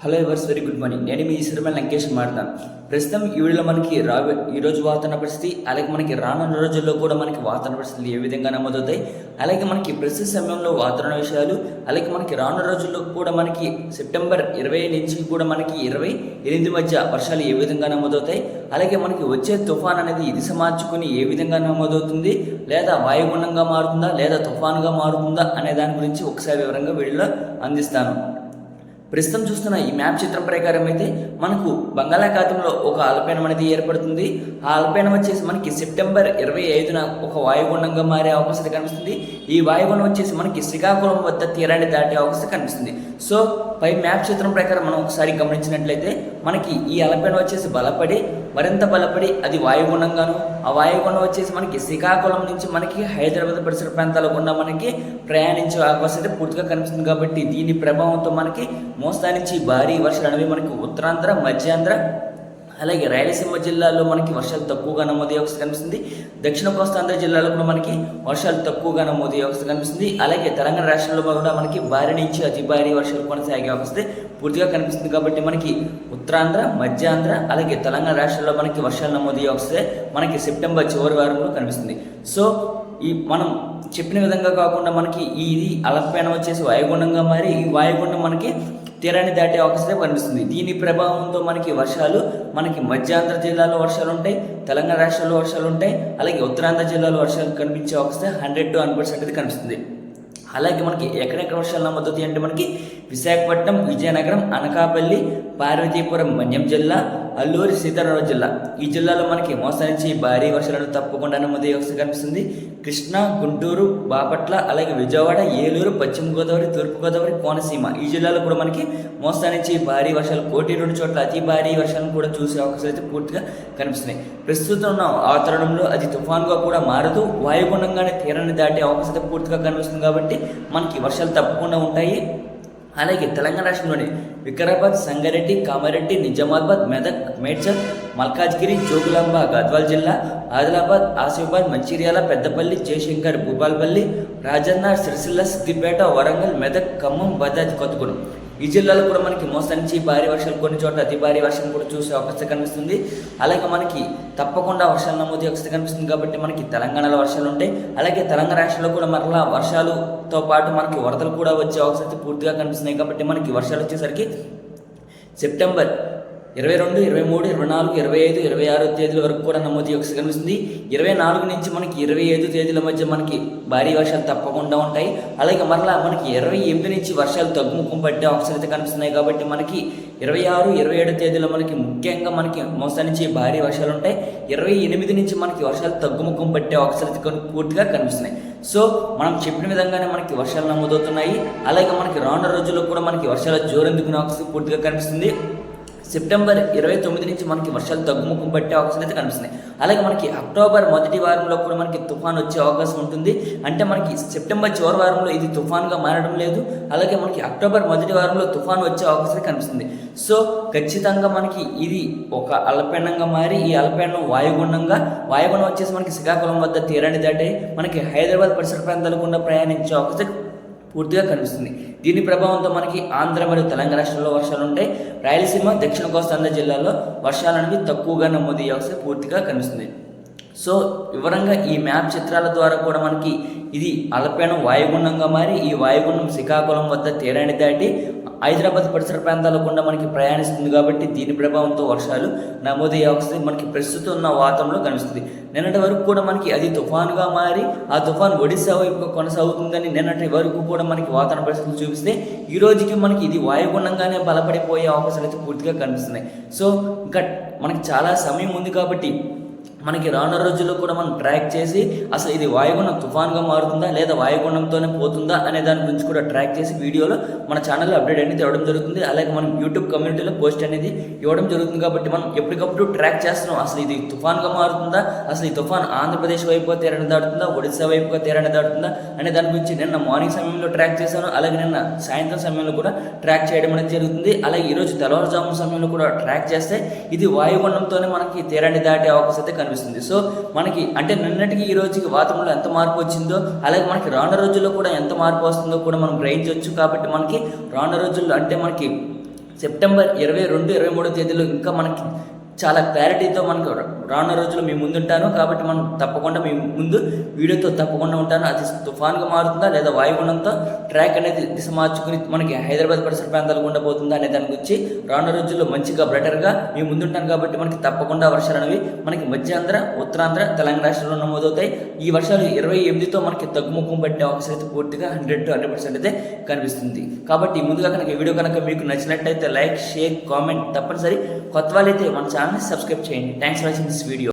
Hello ఎవర్స్ very good morning నేను మీ సిరిమల్ లంకేష్ మాట్లాడతాను ప్రస్తుతం ఈ వీడియోలో మనకి రా ఈరోజు వాతావరణ పరిస్థితి అలాగే మనకి రానున్న రోజుల్లో కూడా మనకి వాతావరణ పరిస్థితులు ఏ విధంగా నమోదవుతాయి అలాగే మనకి ప్రస్తుత సమయంలో వాతావరణ విషయాలు అలాగే మనకి రానున్న రోజుల్లో కూడా మనకి సెప్టెంబర్ ఇరవై నుంచి కూడా మనకి ఇరవై ఎనిమిది మధ్య వర్షాలు ఏ విధంగా నమోదవుతాయి అలాగే మనకి వచ్చే తుఫాన్ అనేది దిశ మార్చుకుని ఏ విధంగా నమోదవుతుంది లేదా వాయుగుండంగా మారుతుందా లేదా తుఫాన్గా మారుతుందా అనే దాని గురించి ఒకసారి వివరంగా వీడియోలో అందిస్తాను. ప్రస్తుతం చూస్తున్న ఈ మ్యాప్ చిత్రం ప్రకారం అయితే మనకు బంగాళాఖాతంలో ఒక అల్పీనం అనేది ఏర్పడుతుంది. ఆ అల్పీనం వచ్చేసి మనకి సెప్టెంబర్ ఇరవై ఐదున ఒక వాయుగుండంగా మారే అవకాశం కనిపిస్తుంది. ఈ వాయుగుండం వచ్చేసి మనకి శ్రీకాకుళం వద్ద తీరాన్ని దాటే అవకాశం కనిపిస్తుంది. సో పై మ్యాప్ చిత్రం ప్రకారం మనం ఒకసారి గమనించినట్లయితే మనకి ఈ అల్పీనం వచ్చేసి బలపడి మరింత బలపడి అది వాయుగుండంగాను ఆ వాయుగుండం వచ్చేసి మనకి శ్రీకాకుళం నుంచి మనకి హైదరాబాద్ పరిసర ప్రాంతాల గుండా మనకి ప్రయాణించే అవకాశం అయితే పూర్తిగా కనిపిస్తుంది కాబట్టి దీని ప్రభావంతో మనకి మోస్తా నుంచి భారీ వర్షాలు అనేవి మనకి ఉత్తరాంధ్ర మధ్యాంధ్ర అలాగే రాయలసీమ జిల్లాలో మనకి వర్షాలు తక్కువగా నమోదయ్యే అవకాశం కనిపిస్తుంది. దక్షిణ కోస్తాంధ్ర జిల్లాలో కూడా మనకి వర్షాలు తక్కువగా నమోదయ్యే అవకాశం కనిపిస్తుంది. అలాగే తెలంగాణ రాష్ట్రంలో కూడా మనకి భారీ నుంచి అతి భారీ వర్షాలు కొనసాగే అవకాశం పూర్తిగా కనిపిస్తుంది. కాబట్టి మనకి ఉత్తరాంధ్ర మధ్యాంధ్ర అలాగే తెలంగాణ రాష్ట్రంలో మనకి వర్షాలు నమోదయ్యే వస్తే మనకి సెప్టెంబర్ చివరి వారంలో కనిపిస్తుంది. సో ఈ మనం చెప్పిన విధంగా కాకుండా మనకి ఇది అలపైన వచ్చేసి వాయుగుండంగా మారి ఈ వాయుగుండం మనకి తీరాన్ని దాటే అవకాశం కనిపిస్తుంది. దీని ప్రభావంతో మనకి వర్షాలు మనకి మధ్యాంధ్ర జిల్లాలో వర్షాలు ఉంటాయి తెలంగాణ రాష్ట్రాల్లో వర్షాలు ఉంటాయి అలాగే ఉత్తరాంధ్ర జిల్లాలో వర్షాలు కనిపించే అవకాశం హండ్రెడ్ టు హండ్రెడ్ పర్సెంట్ అయితే కనిపిస్తుంది. అలాగే మనకి ఎక్కడెక్కడ వర్షాలు నమోదవుతాయి అంటే మనకి విశాఖపట్నం విజయనగరం అనకాపల్లి పార్వతీపురం మన్యం జిల్లా అల్లూరి సీతారామరాజు జిల్లా. ఈ జిల్లాలో మనకి మోసం నుంచి భారీ వర్షాలను తప్పకుండా నమోదయ్యే అవకాశం కనిపిస్తుంది. కృష్ణా గుంటూరు బాపట్ల అలాగే విజయవాడ ఏలూరు పశ్చిమ గోదావరి తూర్పు గోదావరి కోనసీమ ఈ జిల్లాలో కూడా మనకి మోస్తా నుంచి భారీ వర్షాలు కోటి రెండు చోట్ల అతి భారీ వర్షాలను కూడా చూసే అవకాశాలు అయితే పూర్తిగా కనిపిస్తున్నాయి. ప్రస్తుతం ఉన్న వాతావరణంలో అది తుఫాన్గా కూడా మారదు. వాయుగుండంగానే తీరాన్ని దాటే అవకాశం అయితే పూర్తిగా కనిపిస్తుంది కాబట్టి మనకి వర్షాలు తప్పకుండా ఉంటాయి. అలాగే తెలంగాణ రాష్ట్రంలోని వికారాబాద్ సంగారెడ్డి కామారెడ్డి నిజామాబాద్ మెదక్ మేడ్చల్ మల్కాజ్గిరి జోగులాంబ గద్వాల్ జిల్లా ఆదిలాబాద్ ఆసిఫాబాద్ మంచిర్యాల పెద్దపల్లి జయశంకర్ భూపాల్పల్లి రాజన్న సిరిసిల్ల సిద్దిపేట వరంగల్ మెదక్ ఖమ్మం బజాజ్ కొత్తగూడెం. ఈ జిల్లాలో కూడా మనకి మోసంచి భారీ వర్షాలు కొన్ని చోట్ల అతి భారీ వర్షం కూడా చూసే అవకాశం కనిపిస్తుంది. అలాగే మనకి తప్పకుండా వర్షాలు నమోదు అవకాశం కనిపిస్తుంది కాబట్టి మనకి తెలంగాణలో వర్షాలు ఉంటాయి. అలాగే తెలంగాణ రాష్ట్రంలో కూడా మరలా వర్షాలతో పాటు మనకి వరదలు కూడా వచ్చే అవకాశం పూర్తిగా కనిపిస్తున్నాయి కాబట్టి మనకి వర్షాలు వచ్చేసరికి సెప్టెంబర్ ఇరవై రెండు ఇరవై మూడు ఇరవై నాలుగు ఇరవై ఐదు ఇరవై ఆరు తేదీల వరకు కూడా నమోదు యొక్క కనిపిస్తుంది. ఇరవై నాలుగు నుంచి మనకి ఇరవై ఐదు తేదీల మధ్య మనకి భారీ వర్షాలు తప్పకుండా ఉంటాయి. అలాగే మరలా మనకి ఇరవై ఎనిమిది నుంచి వర్షాలు తగ్గుముఖం పట్టే అవసరం అయితే కనిపిస్తున్నాయి కాబట్టి మనకి ఇరవై ఆరు ఇరవై ఏడు తేదీలో మనకి ముఖ్యంగా మనకి మోస్తా నుంచి భారీ వర్షాలు ఉంటాయి. ఇరవై ఎనిమిది నుంచి మనకి వర్షాలు తగ్గుముఖం పట్టే అవకాశాలు అయితే పూర్తిగా కనిపిస్తున్నాయి. సో మనం చెప్పిన విధంగానే మనకి వర్షాలు నమోదవుతున్నాయి. అలాగే మనకి రానున్న రోజుల్లో కూడా మనకి వర్షాలు జోరెందుకునే అవకాశం పూర్తిగా కనిపిస్తుంది. సెప్టెంబర్ ఇరవై తొమ్మిది నుంచి మనకి వర్షాలు తగ్గుముఖం పట్టే అవకాశం అయితే కనిపిస్తున్నాయి. అలాగే మనకి అక్టోబర్ మొదటి వారంలో కూడా మనకి తుఫాన్ వచ్చే అవకాశం ఉంటుంది. అంటే మనకి సెప్టెంబర్ చివరి వారంలో ఇది తుఫాన్గా మారడం లేదు. అలాగే మనకి అక్టోబర్ మొదటి వారంలో తుఫాన్ వచ్చే అవకాశం కనిపిస్తుంది. సో ఖచ్చితంగా మనకి ఇది ఒక అల్పీండంగా మారి ఈ అల్పీండం వాయుగుండంగా వాయుగుండం వచ్చేసి మనకి శ్రీకాకుళం వద్ద తీరాన్ని దాటే మనకి హైదరాబాద్ పరిసర ప్రాంతాలు గుండా ప్రయాణించే అవకాశం పూర్తిగా కనిపిస్తుంది. దీని ప్రభావంతో మనకి ఆంధ్ర మరియు తెలంగాణ రాష్ట్రంలో వర్షాలు ఉంటాయి. రాయలసీమ దక్షిణ కోస్తాంధ్ర జిల్లాలో వర్షాలు అనేవి తక్కువగా నమోదయ్యే అవకాశం పూర్తిగా కనిపిస్తుంది. సో వివరంగా ఈ మ్యాప్ చిత్రాల ద్వారా కూడా మనకి ఇది అల్పీనం వాయుగుండంగా మారి ఈ వాయుగుండం శ్రీకాకుళం వద్ద తీరాన్ని దాటి హైదరాబాద్ పరిసర ప్రాంతాల గుండా మనకి ప్రయాణిస్తుంది కాబట్టి దీని ప్రభావంతో వర్షాలు నమోదయ్యే వస్తుంది మనకి ప్రస్తుతం ఉన్న వాతావరణంలో కనిపిస్తుంది. నిన్నటి వరకు కూడా మనకి అది తుఫాన్గా మారి ఆ తుఫాన్ ఒడిశా వైపు కొనసాగుతుందని నిన్నటి వరకు కూడా మనకి వాతావరణ పరిస్థితులు చూపిస్తే ఈ రోజుకి మనకి ఇది వాయుగుండంగానే బలపడిపోయే అవకాశాలు అయితే పూర్తిగా కనిపిస్తున్నాయి. సో ఇంకా మనకి చాలా సమయం ఉంది కాబట్టి మనకి రానున్న రోజుల్లో కూడా మనం ట్రాక్ చేసి అసలు ఇది వాయుగుండం తుఫాన్గా మారుతుందా లేదా వాయుగుండంతోనే పోతుందా అనే దాని గురించి కూడా ట్రాక్ చేసి వీడియోలో మన ఛానల్లో అప్డేట్ అనేది ఇవ్వడం జరుగుతుంది. అలాగే మనం యూట్యూబ్ కమ్యూనిటీలో పోస్ట్ అనేది ఇవ్వడం జరుగుతుంది కాబట్టి మనం ఎప్పటికప్పుడు ట్రాక్ చేస్తున్నాం. అసలు ఇది తుఫాన్గా మారుతుందా? అసలు ఈ తుఫాన్ ఆంధ్రప్రదేశ్ వైపుగా తీరాన్ని దాటుతుందా? ఒడిశా వైపుగా తీరాన్ని దాటుతుందా? అనే దాని గురించి నిన్న మార్నింగ్ సమయంలో ట్రాక్ చేశాను. అలాగే నిన్న సాయంత్రం సమయంలో కూడా ట్రాక్ చేయడం అనేది జరుగుతుంది. అలాగే ఈరోజు తెల్లవారుజాము సమయంలో కూడా ట్రాక్ చేస్తే ఇది వాయుగుండంతోనే మనకి తీరాన్ని దాటే అవకాశం అయితే కనిపిస్తుంది. సో మనకి అంటే నిన్నటికి ఈ రోజుకి వాతావరణంలో ఎంత మార్పు వచ్చిందో అలాగే మనకి రాన రోజుల్లో కూడా ఎంత మార్పు వస్తుందో కూడా మనం గ్రహించవచ్చు. కాబట్టి మనకి రాన రోజుల్లో అంటే మనకి సెప్టెంబర్ ఇరవై రెండు ఇరవై మూడో తేదీలో ఇంకా మనకి చాలా క్లారిటీతో మనకు రానున్న రోజులు మీ ముందుంటాను. కాబట్టి మనం తప్పకుండా మీ ముందు వీడియోతో తప్పకుండా ఉంటాను. అది తుఫాన్గా మారుతుందా లేదా వాయుగుణంతో ట్రాక్ అనేది దిశ మార్చుకుని మనకి హైదరాబాద్ పరిసర ప్రాంతాలు గుండా పోతుందా అనే దాని గురించి రానున్న రోజుల్లో మంచిగా బెటర్గా మీ ముందుంటాను. కాబట్టి మనకి తప్పకుండా వర్షాలు అనేవి మనకి మధ్యాంధ్ర ఉత్తరాంధ్ర తెలంగాణ రాష్ట్రంలో నమోదవుతాయి. ఈ వర్షాలు ఇరవై ఎనిమిదితో మనకి తగ్గుముఖం పట్టే అవకాశం అయితే పూర్తిగా హండ్రెడ్ టు హండ్రెడ్ పర్సెంట్ అయితే కనిపిస్తుంది. కాబట్టి ముందుగా కనుక ఈ వీడియో కనుక మీకు నచ్చినట్టయితే లైక్ షేర్ కామెంట్ తప్పనిసరి. కొత్త వాళ్ళైతే మన ఛానల్ని సబ్స్క్రైబ్ చేయండి thanks for watching this video